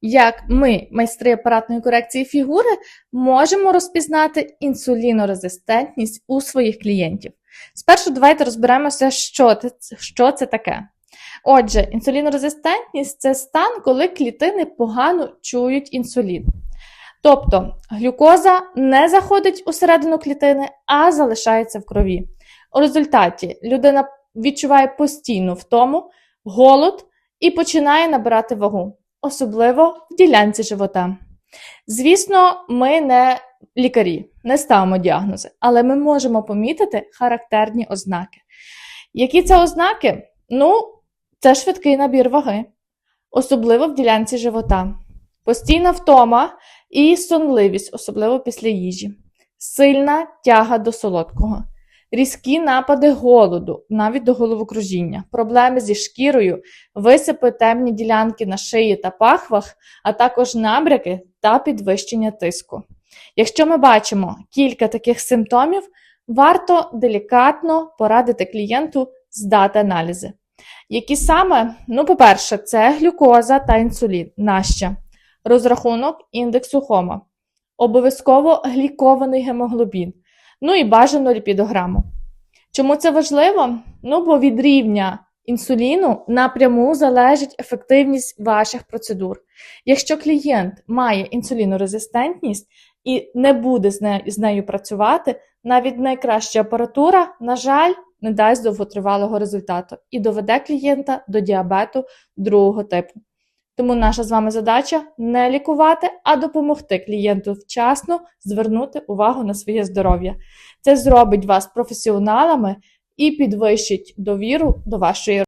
як ми, майстри апаратної корекції фігури, можемо розпізнати інсулінорезистентність у своїх клієнтів. Спершу давайте розберемося, що це, що це таке. Отже, інсулінорезистентність це стан, коли клітини погано чують інсулін. Тобто глюкоза не заходить усередину клітини, а залишається в крові. У результаті людина відчуває постійну втому, голод і починає набирати вагу, особливо в ділянці живота. Звісно, ми не лікарі, не ставимо діагнози, але ми можемо помітити характерні ознаки. Які це ознаки? Ну, це швидкий набір ваги, особливо в ділянці живота, постійна втома і сонливість, особливо після їжі, сильна тяга до солодкого, різкі напади голоду, навіть до головокружіння, проблеми зі шкірою, висипи темні ділянки на шиї та пахвах, а також набряки та підвищення тиску. Якщо ми бачимо кілька таких симптомів, варто делікатно порадити клієнту здати аналізи. Які саме? Ну, по-перше, це глюкоза та інсулін. Нащо? Розрахунок індексу Хома. Обов'язково глікований гемоглобін. Ну і бажано ліпідограму. Чому це важливо? Ну, бо від рівня інсуліну напряму залежить ефективність ваших процедур. Якщо клієнт має інсулінорезистентність і не буде з нею, з нею працювати, навіть найкраща апаратура, на жаль, не дасть довготривалого результату і доведе клієнта до діабету другого типу. Тому наша з вами задача не лікувати, а допомогти клієнту вчасно звернути увагу на своє здоров'я. Це зробить вас професіоналами і підвищить довіру до вашої